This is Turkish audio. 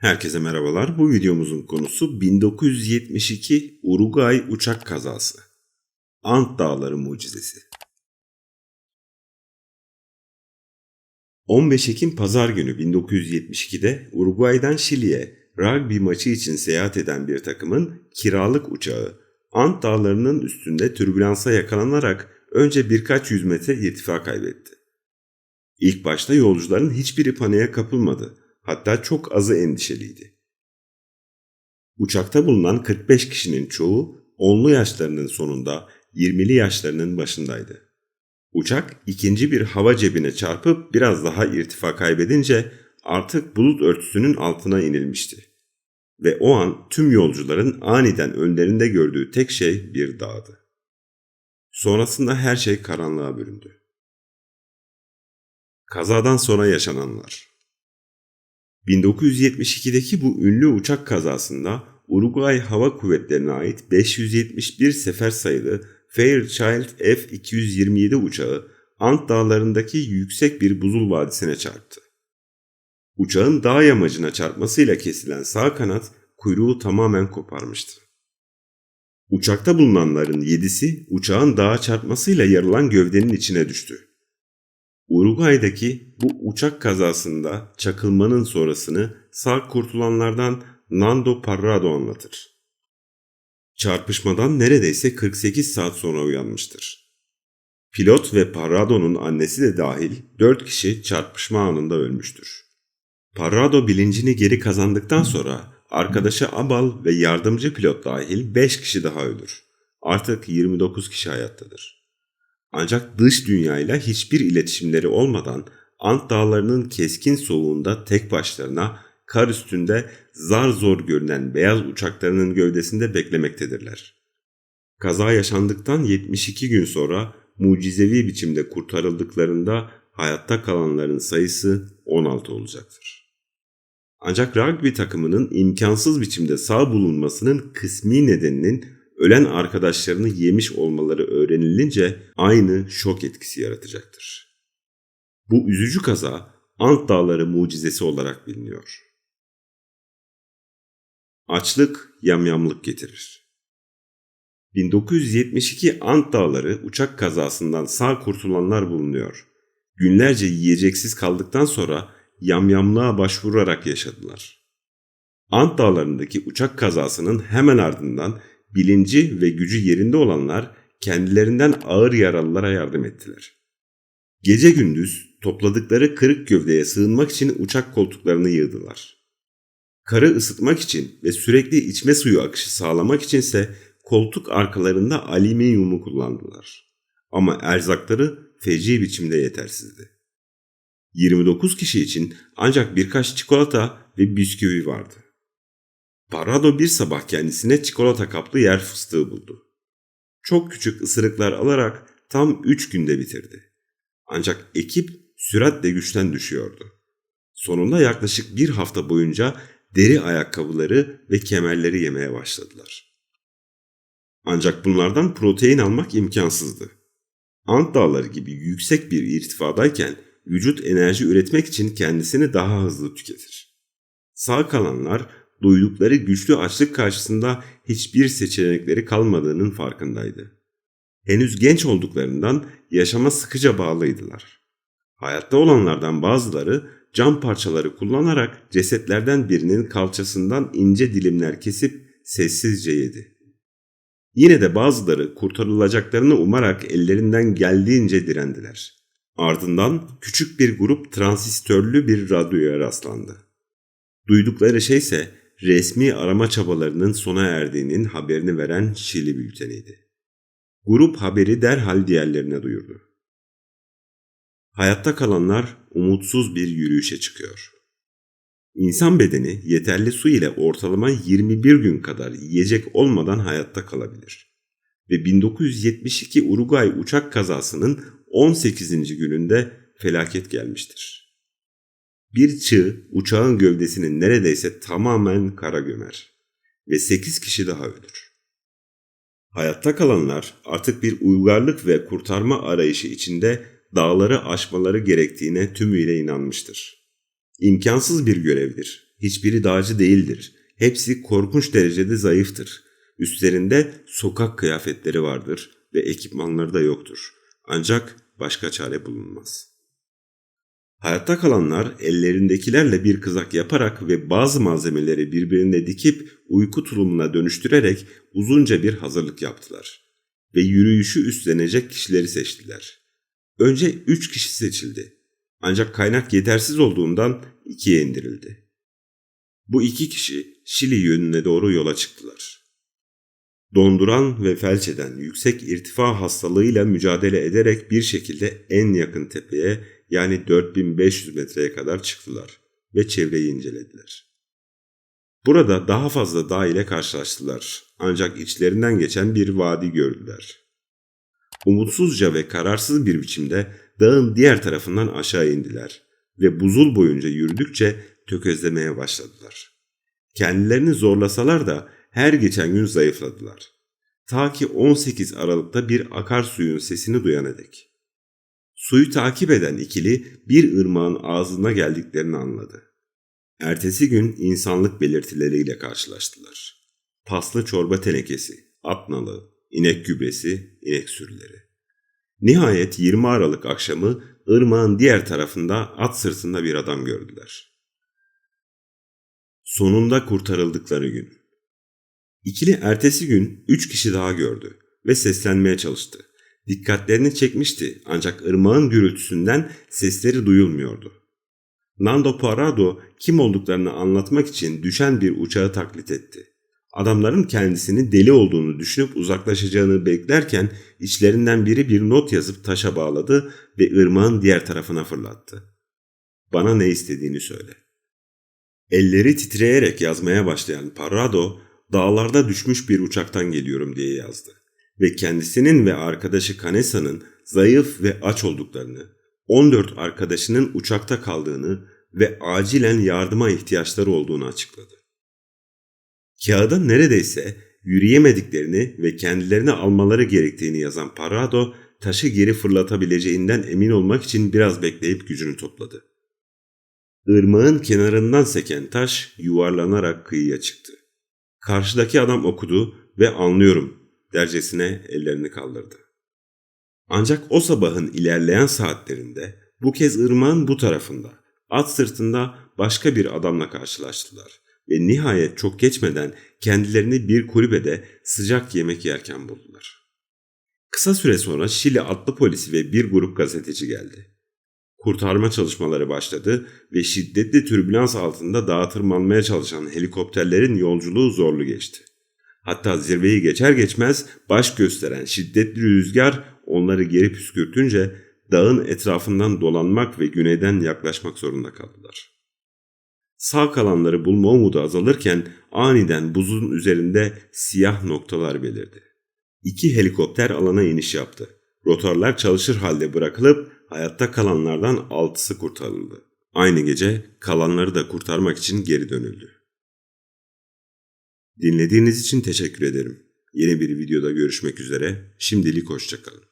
Herkese merhabalar. Bu videomuzun konusu 1972 Uruguay uçak kazası. Ant Dağları mucizesi. 15 Ekim Pazar günü 1972'de Uruguay'dan Şili'ye rugby maçı için seyahat eden bir takımın kiralık uçağı Ant Dağları'nın üstünde türbülansa yakalanarak önce birkaç yüz metre irtifa kaybetti. İlk başta yolcuların hiçbiri paniğe kapılmadı hatta çok azı endişeliydi. Uçakta bulunan 45 kişinin çoğu 10'lu yaşlarının sonunda 20'li yaşlarının başındaydı. Uçak ikinci bir hava cebine çarpıp biraz daha irtifa kaybedince artık bulut örtüsünün altına inilmişti. Ve o an tüm yolcuların aniden önlerinde gördüğü tek şey bir dağdı. Sonrasında her şey karanlığa büründü. Kazadan sonra yaşananlar 1972'deki bu ünlü uçak kazasında Uruguay Hava Kuvvetleri'ne ait 571 sefer sayılı Fairchild F-227 uçağı Ant dağlarındaki yüksek bir buzul vadisine çarptı. Uçağın dağ yamacına çarpmasıyla kesilen sağ kanat kuyruğu tamamen koparmıştı. Uçakta bulunanların yedisi uçağın dağa çarpmasıyla yarılan gövdenin içine düştü. Uruguay'daki bu uçak kazasında çakılmanın sonrasını sağ kurtulanlardan Nando Parrado anlatır. Çarpışmadan neredeyse 48 saat sonra uyanmıştır. Pilot ve Parrado'nun annesi de dahil 4 kişi çarpışma anında ölmüştür. Parrado bilincini geri kazandıktan sonra arkadaşı Abal ve yardımcı pilot dahil 5 kişi daha ölür. Artık 29 kişi hayattadır. Ancak dış dünyayla hiçbir iletişimleri olmadan Ant dağlarının keskin soğuğunda tek başlarına kar üstünde zar zor görünen beyaz uçaklarının gövdesinde beklemektedirler. Kaza yaşandıktan 72 gün sonra mucizevi biçimde kurtarıldıklarında hayatta kalanların sayısı 16 olacaktır. Ancak rugby takımının imkansız biçimde sağ bulunmasının kısmi nedeninin ölen arkadaşlarını yemiş olmaları öğrenilince aynı şok etkisi yaratacaktır. Bu üzücü kaza Ant Dağları mucizesi olarak biliniyor. Açlık yamyamlık getirir. 1972 Ant Dağları uçak kazasından sağ kurtulanlar bulunuyor. Günlerce yiyeceksiz kaldıktan sonra yamyamlığa başvurarak yaşadılar. Ant Dağları'ndaki uçak kazasının hemen ardından bilinci ve gücü yerinde olanlar kendilerinden ağır yaralılara yardım ettiler. Gece gündüz topladıkları kırık gövdeye sığınmak için uçak koltuklarını yığdılar. Karı ısıtmak için ve sürekli içme suyu akışı sağlamak içinse koltuk arkalarında alüminyumu kullandılar. Ama erzakları feci biçimde yetersizdi. 29 kişi için ancak birkaç çikolata ve bisküvi vardı. Parado bir sabah kendisine çikolata kaplı yer fıstığı buldu. Çok küçük ısırıklar alarak tam üç günde bitirdi. Ancak ekip süratle güçten düşüyordu. Sonunda yaklaşık bir hafta boyunca deri ayakkabıları ve kemerleri yemeye başladılar. Ancak bunlardan protein almak imkansızdı. Ant dağları gibi yüksek bir irtifadayken vücut enerji üretmek için kendisini daha hızlı tüketir. Sağ kalanlar duydukları güçlü açlık karşısında hiçbir seçenekleri kalmadığının farkındaydı. Henüz genç olduklarından yaşama sıkıca bağlıydılar. Hayatta olanlardan bazıları cam parçaları kullanarak cesetlerden birinin kalçasından ince dilimler kesip sessizce yedi. Yine de bazıları kurtarılacaklarını umarak ellerinden geldiğince direndiler. Ardından küçük bir grup transistörlü bir radyoya rastlandı. Duydukları şey ise resmi arama çabalarının sona erdiğinin haberini veren Şili bülteniydi. Grup haberi derhal diğerlerine duyurdu. Hayatta kalanlar umutsuz bir yürüyüşe çıkıyor. İnsan bedeni yeterli su ile ortalama 21 gün kadar yiyecek olmadan hayatta kalabilir. Ve 1972 Uruguay uçak kazasının 18. gününde felaket gelmiştir. Bir çığ uçağın gövdesini neredeyse tamamen kara gömer ve 8 kişi daha ölür. Hayatta kalanlar artık bir uygarlık ve kurtarma arayışı içinde dağları aşmaları gerektiğine tümüyle inanmıştır. İmkansız bir görevdir. Hiçbiri dağcı değildir. Hepsi korkunç derecede zayıftır. Üstlerinde sokak kıyafetleri vardır ve ekipmanları da yoktur. Ancak başka çare bulunmaz. Hayatta kalanlar ellerindekilerle bir kızak yaparak ve bazı malzemeleri birbirine dikip uyku tulumuna dönüştürerek uzunca bir hazırlık yaptılar. Ve yürüyüşü üstlenecek kişileri seçtiler. Önce üç kişi seçildi. Ancak kaynak yetersiz olduğundan ikiye indirildi. Bu iki kişi Şili yönüne doğru yola çıktılar. Donduran ve felç eden yüksek irtifa hastalığıyla mücadele ederek bir şekilde en yakın tepeye yani 4500 metreye kadar çıktılar ve çevreyi incelediler. Burada daha fazla dağ ile karşılaştılar ancak içlerinden geçen bir vadi gördüler. Umutsuzca ve kararsız bir biçimde dağın diğer tarafından aşağı indiler ve buzul boyunca yürüdükçe tökezlemeye başladılar. Kendilerini zorlasalar da her geçen gün zayıfladılar. Ta ki 18 Aralık'ta bir akarsuyun sesini duyana dek. Suyu takip eden ikili bir ırmağın ağzına geldiklerini anladı. Ertesi gün insanlık belirtileriyle karşılaştılar. Paslı çorba tenekesi, at nalı, inek gübresi, inek sürüleri. Nihayet 20 Aralık akşamı ırmağın diğer tarafında at sırtında bir adam gördüler. Sonunda kurtarıldıkları gün. İkili ertesi gün üç kişi daha gördü ve seslenmeye çalıştı. Dikkatlerini çekmişti ancak ırmağın gürültüsünden sesleri duyulmuyordu. Nando Parado kim olduklarını anlatmak için düşen bir uçağı taklit etti. Adamların kendisini deli olduğunu düşünüp uzaklaşacağını beklerken içlerinden biri bir not yazıp taşa bağladı ve ırmağın diğer tarafına fırlattı. Bana ne istediğini söyle. Elleri titreyerek yazmaya başlayan Parrado, dağlarda düşmüş bir uçaktan geliyorum diye yazdı. Ve kendisinin ve arkadaşı Canesa'nın zayıf ve aç olduklarını, 14 arkadaşının uçakta kaldığını ve acilen yardıma ihtiyaçları olduğunu açıkladı. Kağıda neredeyse yürüyemediklerini ve kendilerini almaları gerektiğini yazan Parrado, taşı geri fırlatabileceğinden emin olmak için biraz bekleyip gücünü topladı. Irmağın kenarından seken taş yuvarlanarak kıyıya çıktı. Karşıdaki adam okudu ve anlıyorum dercesine ellerini kaldırdı. Ancak o sabahın ilerleyen saatlerinde bu kez ırmağın bu tarafında, at sırtında başka bir adamla karşılaştılar ve nihayet çok geçmeden kendilerini bir kulübede sıcak yemek yerken buldular. Kısa süre sonra Şili atlı polisi ve bir grup gazeteci geldi. Kurtarma çalışmaları başladı ve şiddetli türbülans altında dağa tırmanmaya çalışan helikopterlerin yolculuğu zorlu geçti. Hatta zirveyi geçer geçmez baş gösteren şiddetli rüzgar onları geri püskürtünce dağın etrafından dolanmak ve güneyden yaklaşmak zorunda kaldılar. Sağ kalanları bulma umudu azalırken aniden buzun üzerinde siyah noktalar belirdi. İki helikopter alana iniş yaptı. Rotorlar çalışır halde bırakılıp hayatta kalanlardan altısı kurtarıldı. Aynı gece kalanları da kurtarmak için geri dönüldü. Dinlediğiniz için teşekkür ederim. Yeni bir videoda görüşmek üzere. Şimdilik hoşçakalın.